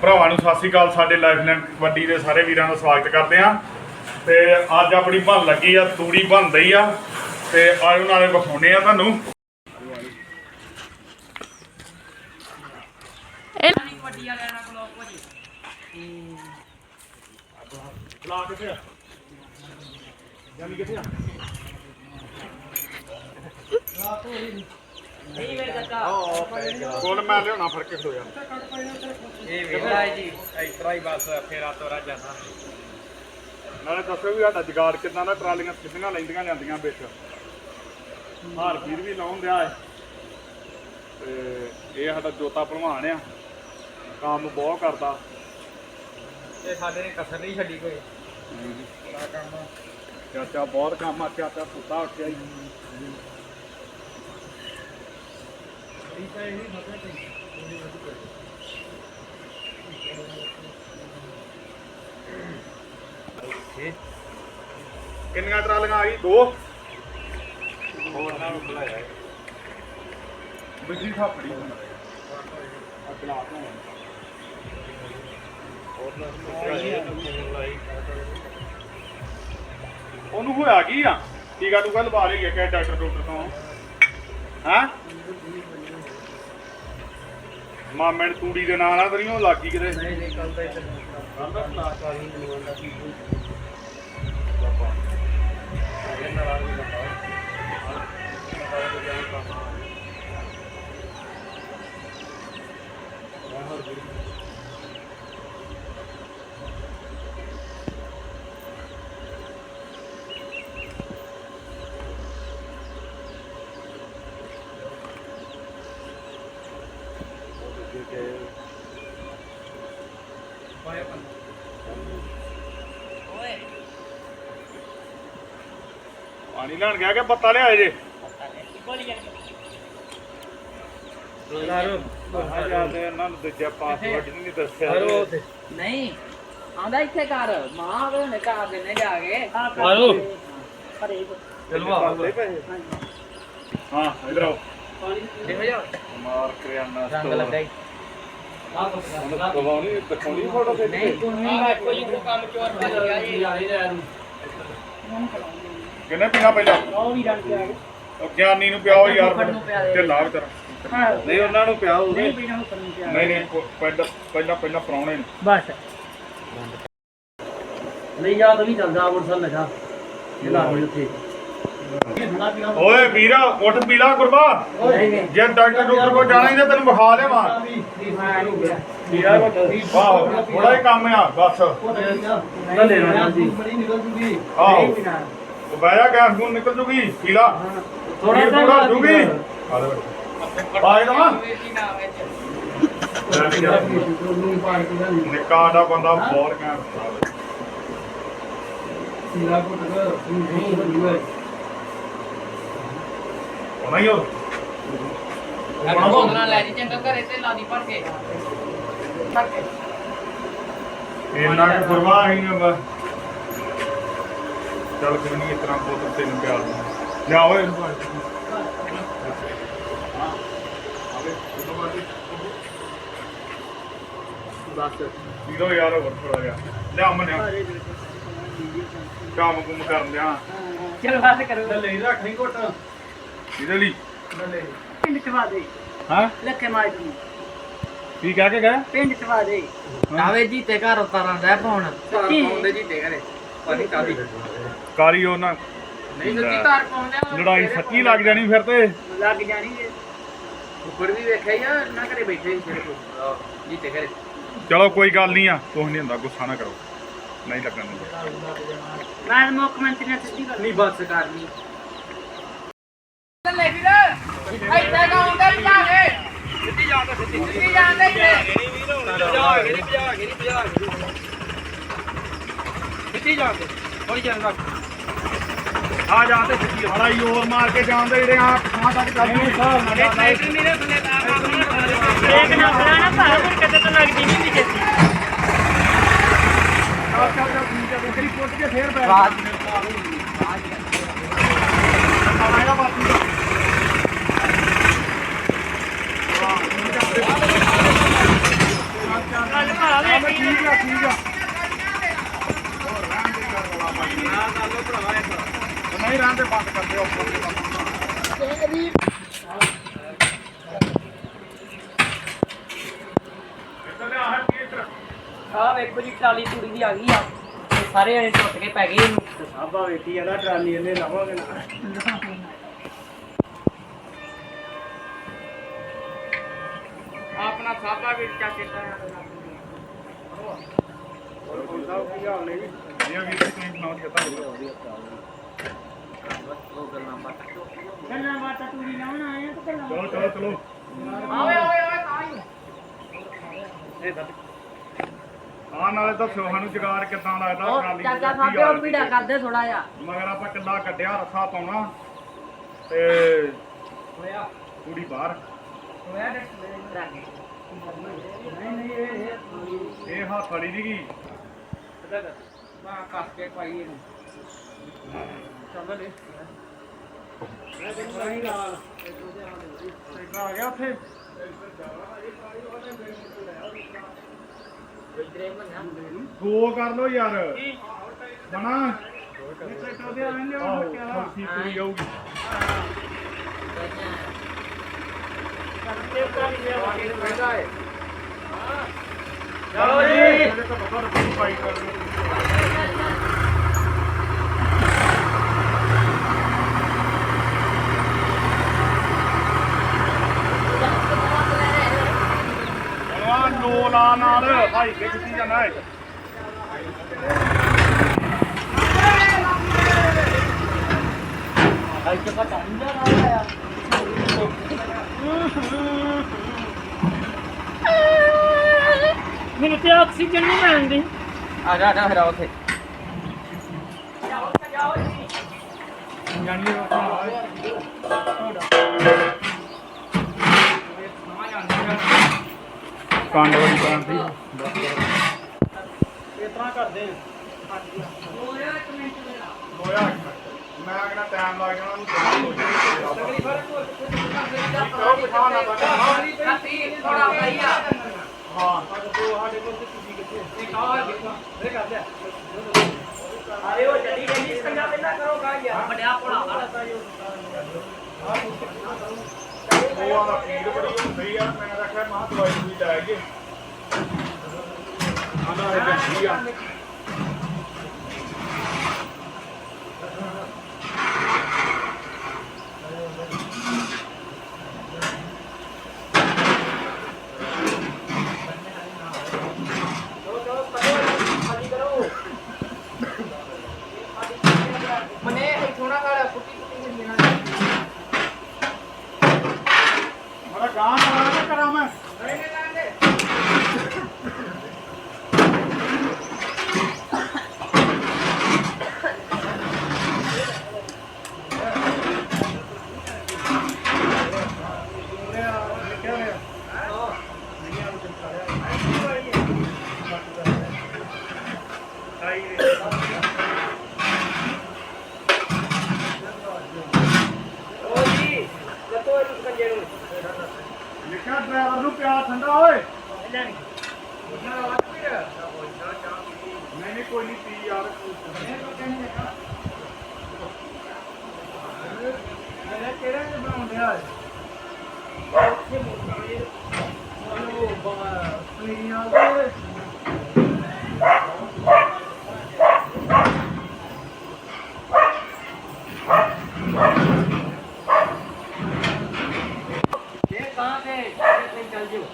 ਭਰਾਵਾਂ ਨੂੰ ਸਤਿ ਸ੍ਰੀ ਅਕਾਲ ਸਾਡੇ ਲਾਈਫ ਲਾਈਨ ਕਬੱਡੀ ਦੇ ਸਾਰੇ ਵੀਰਾਂ ਦਾ ਸਵਾਗਤ ਕਰਦੇ ਆ ਤੇ ਅੱਜ ਆਪਣੀ ਬਣ ਲੱਗੀ ਆ ਤੂੜੀ ਬਣ ਰਹੀ ਆ। ਤੇ ਆਇਓ ਨਾਲੇ ਵਿਖਾਉਣੇ ਆ ਤੁਹਾਨੂੰ। ਲਾ ਕਿੱਥੇ ਆ ਜਾਨੀ ਕਿੱਥੇ ਆ ਕੋਲ ਮੈਂ ਲਿਆਉਣਾ ਫੜ ਕੇ ਖਲੋ ਜਾ ਇਹ ਵੇਲਾ ਜੀ ਇਸ ਤਰ੍ਹਾਂ ਹੀ ਬਸ ਫੇਰਾ ਤੋਰਾ ਜਾਂਦਾ। ਨਾਲੇ ਦੱਸੋ ਵੀ ਸਾਡਾ ਜਗਾੜ ਕਿਦਾਂ ਦਾ ਟਰਾਲੀਆਂ ਕਿੰਨੀਆਂ ਲੈਂਦੀਆਂ ਜਾਂਦੀਆਂ ਵਿੱਚ। ਹਾਰ ਵੀਰ ਵੀ ਲਾਉਣ ਦਿਆ ਹੈ ਤੇ ਇਹ ਸਾਡਾ ਜੋਤਾ ਭਲਵਾਨ ਆ। ਕੰਮ ਬਹੁਤ ਕਰਦਾ। ਇਹ ਸਾਡੇ ਨੇ ਕਸਰ ਨਹੀਂ ਛੱਡੀ ਕੋਈ। ਬੜਾ ਕੰਮ ਚਾਚਾ ਬਹੁਤ ਕੰਮ ਆ ਚਾਚਾ ਸੁੱਤਾ ਉੱਠਿਆ ਹੀ। ਕਿੰਨੀਆਂ ਟਰਾਲੀਆਂ ਆ ਗਈ? ਦੋ? ਹੋਰ ਨਾਲ ਬੁਲਾਇਆ ਬਿਜਲੀ ਥਾਪੜੀ ਅਗਲਾ ਉਹਨੂੰ ਹੋਇਆ ਕੀ ਆ? ਟੀਕਾ ਟੂਕਾ ਲਵਾ ਲਈ ਗਿਆ ਕਿ ਡਾਕਟਰ ਡਾਕਟਰ ਤੋਂ। ਹਾਂ? ਮਾਮੇ ਨੇ ਤੂੜੀ ਦੇ ਨਾਲ ਆ, ਤੇਰੀ ਉਹ ਲੱਗੀ ਕਿਤੇ। ਨਹੀਂ ਨਹੀਂ ਕੱਲ ਤਾਂ ਇੱਥੇ ਕੱਲ ਦਾ ਕਲਾਸ ਆ ਗਈ ਮੈਨੂੰ ਆਂਦਾ ਕੀ ਪਾਣੀ ਲੈਣ ਗਿਆ ਕਿ ਪੱਤਾ ਲਿਆਏ ਜੇ? ਆ ਜਾਂਦੇ ਇਹਨਾਂ ਨੂੰ ਦੂਜਾ ਪਾਸਵਰਡ ਨਹੀਂ ਦੱਸਿਆ ਹਰੋ ਨਹੀਂ ਆਂਦਾ ਇੱਥੇ ਕਰ ਮਾਂ ਆਵੇ ਉਹਨੇ ਘਰ ਦੇ ਨੇ ਜਾ ਕੇ। ਹਰੋ ਪਰੇ ਹਾਂ ਇਧਰ ਆਓ। ਦੇਖੋ ਜਾ ਮਾਰ ਕਰਿਆਨਾ ਰੰਗ ਲੱਗਾ ਆ ਦਵਾਉਣੀ ਦਿਖਾਉਣੀ ਫੋਟੋ ਤੇ ਨਹੀਂ ਕੋਈ ਕੰਮ ਚੋਰ ਕਰ ਗਿਆ ਜੀ ਕਿੰਨੇ ਪੀਣਾ ਪਹਿਲਾਂ? ਉਹ ਵੀ ਰੰਗ ਆ ਉਹ ਗਿਆਨੀ ਨੂੰ ਪਿਆਓ ਯਾਰ। ਤੇ ਲਾਭ ਹਾਂ। ਨਹੀਂ ਉਹਨਾਂ ਨੂੰ ਪਿਆਓ ਨਹੀਂ ਪੀਣਾ ਹੁਕਮ ਨਹੀਂ ਪਿਆ ਨਹੀਂ ਨਹੀਂ ਕੋ- ਪਹਿਲਾਂ ਪਹਿਲਾਂ ਪਹਿਲਾਂ ਪਰਾਉਣੇ ਨੂੰ। ਬਸ। ਨਹੀਂ ਜਾ ਤੂੰ ਵੀ ਚੱਲਦਾ ਅੰਮ੍ਰਿਤਸਰ ਇਹ ਲਾ ਹੋਈ ਉੱਥੇ। ਓਏ ਵੀਰਾ ਉੱਠ ਪੀਲਾ ਗੁਰਬਾ ਜੇ ਡਾਕਟਰ ਡਾਕਟਰ ਕੋਲ ਜਾਣਾ ਹੀ ਤਾਂ ਤੈਨੂੰ ਵਿਖਾ ਲਿਆਵਾਂ ਵਾਹ ਥੋੜਾ ਹੀ ਕੰਮ ਆ ਬਸ। ਨਾ ਲੈਣਾ ਜੀ ਆਹੋ। ਬਾਇਆ ਗੈਸ ਨੂੰ ਨਿਕਲ ਜੂਗੀ ਪੀਲਾ। ਥੋੜਾ ਥੋੜਾ ਜੂਗੀ। ਆਏ ਨਾ ਨਿੱਕਾ ਦਾ ਬੰਦਾ ਬਹੁਤ ਕਹਿ ਹੋਣਾ ਹੀ ਉਹ। ਬੋਤਲਾਂ ਲੈ ਜੀ ਚੰਗਾ ਘਰੇ ਤੇ ਲਾਦੀ ਭਰ ਕੇ। ਭਰ ਕੇ। ਇੰਨਾ ਕਿ ਪਰਵਾਹ ਹੀ ਨਹੀਂ ਬਸ। ਚੱਲ ਕੋਈ ਨਹੀਂ ਤਰ੍ਹਾਂ ਬੋਤਲ ਤੈਨੂੰ ਪਿਆਰ ਦੂੰ। ਜਾ ਓਏ ਇਹਨੂੰ ਪਾ ਦੇ। ਹਾਂ ਆਵੇ ਉਹਨੂੰ ਪਾ ਦੇ। ਬਸ ਪੀਰੋ ਯਾਰ ਹੋਰ ਥੋੜਾ ਜਿਹਾ। ਲਿਆ ਮੰਨਿਆ ਕੰਮ ਕੁਮ ਕਰਨ ਲਿਆ। ਚਲੋ ਬਾਤ ਕਰੋ। ਲੈ ਰੱਖ ਨਹੀਂ ਘੁੱਟ। ਇਹਦੇ ਲਈ। ਪਿੰਡ ਚਵਾ ਦੇ। ਹਾਂ? ਲੱਖੇ ਮਾਜੂ ਕੀ ਕਹਿ ਕੇ ਗਏ? ਪਿੰਡ ਚਵਾ ਦੇ। ਆਵੇ ਜੀ ਤੇ ਘਰ ਉਤਾਰਾਂ ਦਾ ਫੋਨ। ਸੱਚੀ? ਪਾਉਂਦੇ ਜੀ ਤੇ ਘਰੇ। ਪਾਣੀ ਕਾਦੀ? ਕਾਰੀ ਉਹ ਨਾ। ਨਹੀਂ ਸੱਚੀ ਤਾਰ ਪਾਉਂਦੇ ਆ ਲੜਾਈ ਸੱਚੀ ਲੱਗ ਜਾਣੀ ਫਿਰ ਤੇ। ਲੱਗ ਜਾਣੀ ਜੇ। ਉੱਪਰ ਵੀ ਵੇਖਿਆ ਹੀ ਆ ਨਾ ਘਰੇ ਬੈਠੇ ਸੀ ਸਿਰ ਕੋ ਜੀ ਤੇ ਘਰੇ। ਚਲੋ ਕੋਈ ਗੱਲ ਨਹੀਂ ਆ ਕੁਝ ਨਹੀਂ ਹੁੰਦਾ ਗੁੱਸਾ ਨਾ ਕਰੋ। ਨਹੀਂ ਲੱਗਣ ਦਿੰਦੇ। ਮੈਂ ਮੁੱਖ ਮੰਤਰੀ ਨਾਲ ਸਿੱਧੀ ਗੱਲ ਨਹੀਂ ਬੱਸ ਕਰਨੀ ਲੈ ਵੀਰ ਇੱਥੇ ਹੁੰਦਾ ਵਿਚਾਰੇ ਸਿੱਧੀ ਜਾਂਦਾ ਸਿੱਧੀ ਜਾਂਦਾ ਇੱਥੇ ਕਿੱਥੇ ਜਾਂਦੇ ਥੋੜੀ ਜਾਨ ਰੱਖ। ਆ ਜਾਂਦੇ ਸਿੱਧੀ ਲੜਾਈ ਹੋਰ ਮਾਰ ਕੇ ਜਾਂਦੇ ਜਿਹੜੇ ਆ ਥਾਂ ਤੱਕ ਜਾਂਦੇ ਇੱਕ ਨਾ ਫਲਾਣਾ ਭਾਵੇਂ ਫਿਰ ਕਦੇ ਤਾਂ ਲੱਗਦੀ ਨਹੀਂ ਹੁੰਦੀ ਛੇਤੀ ਚੱਲ ਚੱਲ ਚੱਲ ਠੀਕ ਹੈ ਦੇਖੀ ਪੁੱਟ ਕੇ ਫੇਰ ਬੈਠ। ਆਏਗਾ ਬਾਪੂ ਚੱਲ। ਭਾ ਇੱਧਰ ਲਿਆ ਹੈ ਕੀ ਇੱਧਰ ਆਹ ਵੇਖੋ ਜੀ ਟਰਾਲੀ ਤੂੜੀ ਦੀ ਆ ਗਈ ਆ। ਤੇ ਸਾਰੇ ਜਣੇ ਟੁੱਟ ਕੇ ਪੈ ਗਏ ਇਹਨੂੰ। ਸਾਬਾ ਵੇਖੀ ਜਾਂਦਾ ਟਰਾਲੀ ਇਹਨੇ ਲਾਵਾਂਗੇ ਨਾ। ਆਪਣਾ ਸਾਬਾ ਵੀ ਚਾਚੇ ਸਾਹਿਬ ਕੀ ਹਾਲ ਨੇ ਜੀ? ਇਹ ਵੀ ਤੁਸੀਂ ਸੁਣਾਓ ਜੀ ਤਾਂ ਗੱਲਾਂ ਬਾਤਾਂ ਤੂੜੀ ਲਾਉਣ ਆਏ ਆ ਤੇ ਗੱਲਾਂ ਚਲੋ ਚਲੋ ਚਲੋ। ਆਵੇ ਆਵੇ ਆਵੇ ਤਾਂ ਹੀ। ਇਹ ਦੱਸ। ਆ ਨਾਲੇ ਦੱਸੋ ਸਾਨੂੰ ਜਗਾੜ ਕਿੱਦਾਂ ਲੱਗਦਾ ਟਰਾਲੀ ਚਾਚਾ ਯਾਰ ਉਹ ਪੀੜਾ ਕਰਦੇ ਥੋੜਾ ਜਿਹਾ। ਮਗਰ ਆਪਾਂ ਕਿੱਲਾ ਕੱਢਿਆ ਰੱਸਾ ਪਾਉਣਾ। ਤੇ ਹੋਇਆ। ਕੁੜੀ ਬਾਹਰ। ਹੋਇਆ ਨਹੀਂ ਨਹੀਂ ਇਹ ਇਹ ਹੱਥ ਵਾਲੀ ਦੀ ਗਈ ਮੈਂ ਕੱਸ ਕੇ ਪਾਈ ਇਹਨੂੰ। ਆ ਗਿਆ ਉੱਥੇ। ਦੋ ਕਰ ਲੋ ਯਾਰ। ਬਣਾ ਟਰੈਕਟਰ ਦੇ ਆਂ ਲਿਆ ਆਹੋ ਕੁਰਸੀ ਪੂਰੀ ਆਊਗੀ ਚਲੋ ਜੀ। ਇਹਦੇ ਤੋਂ ਰਸੋਈ ਪਾਈ ਕਰ ਲਓ। ਆ ਲੋਲਾ ਨਾਲ ਭਾਈ ਕੇ ਕਿੱਥੇ ਜਾਣਾ ਹੈ ਇੱਥੇ ਪਤਾ ਨਹੀਂ ਜਾ ਰਿਹਾ ਮੈਨੂੰ ਤੇ ਆਕਸੀਜਨ ਨਹੀਂ ਮਿਲਦੀ ਆ ਜਾ ਜਾ ਫਿਰ ਆ ਉੱਥੇ ਜਾਨੀ ਕਾਂਡ ਵਾਲੀ ਕਾਂਡ ਦੀ ਇਸ ਤਰ੍ਹਾਂ ਕਰਦੇ ਹੋਇਆ ਮੈਂ ਅਗਲਾ ਟਾਈਮ ਲੱਗ ਜਾਣਾ ਉਹਨੂੰ ਜਵਾਬ ਹੋ ਜਾਣਾ ਕਰੋ ਬਿਠਾ ਨਾ ਬਣਾ ਕੱਤੀ ਥੋੜਾ ਭਈਆ ਹਾਂ ਅਰੇ ਉਹ ਜੱਡੀ ਕਹਿੰਦੀ ਸੰਗਾ ਪਹਿਲਾਂ ਕਰੋਗਾ ਯਾਰ ਬੜਿਆ ਭੋਲਾ ਵਾਲਾ ਉਹ ਆਦਾ ਪੀੜ ਬੜੀ ਹੁੰਦੀ ਆ, ਮੈਂ ਰੱਖਿਆ, ਮਾਂ ਦਵਾਈ ਵੀ ਲੈ ਗਏ ਆਂਦਾ ਇਹ ਗੱਡੀ ਆ ਮਨੇ ਇਹ ਥੋੜਾ ਕਾਲਾ ਕੁੱਟੀ ਕੁੱਟੀ ਹੁੰਦੀ ਨਾ ਮੇਰਾ ਗਾਂ ਨਾਲ ਨਾ ਕਰਾਂ ਮੈਂ ਨਹੀਂ ਨਹੀਂ ਲਾਂਦੇ ਉਹ ਜੀ ਲੱਤੋ ਇਹਨੂੰ ਕੰਜੇ ਨੂੰ ਲਿਖਿਆ ਡਰਾਈਵਰ ਨੂੰ ਪਿਆ ਠੰਡਾ ਓਏ ਨਹੀਂ ਨਹੀਂ ਕੋਈ ਨਹੀਂ ਪੀ ਯਾਰ ਮੇਰੇ ਕਿਹੜੇ ਨੇ ਬਣਾਉਂਦਿਆ ਉਹ ਬਾ ਪਲੀਆਂ ਦੇ ਇਹ ਕਹਾਂ ਤੇ ਤੇ ਚੱਲ ਜਿਓ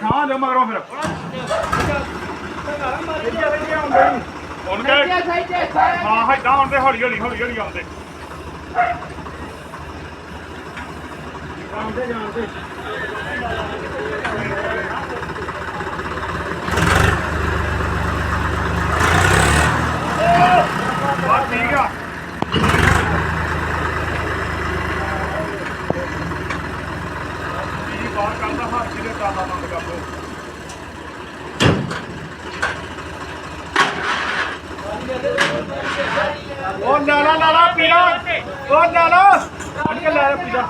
ਛਾਂ ਦੇ ਮਗਰੋਂ ਫਿਰ। ਹੁਣ ਕਹੇ ਸਹੀ ਤੇ ਸਾਰੇ ਹਾਂ ਹਾਂ ਆਉਂਦੇ ਹੌਲੀ ਹੌਲੀ ਹੌਲੀ ਹੌਲੀ ਆਉਂਦੇ। ਜਾਣਦੇ ਜਾਣਦੇ ਬਸ ਠੀਕ ਆ ਜੀ ਬਾਹਰ ਕਰਦਾ ਹੱਥ ਜਿਹਦੇ ਤਾਲਾ ਬੰਦ ਕਰ ਦੋ ਉਹ ਨਾਲਾ ਨਾਲਾ ਪੀਲਾ। ਉਹ ਨਾਲਾ। ਅੜ ਕੇ ਲੈ ਪੀਲਾ।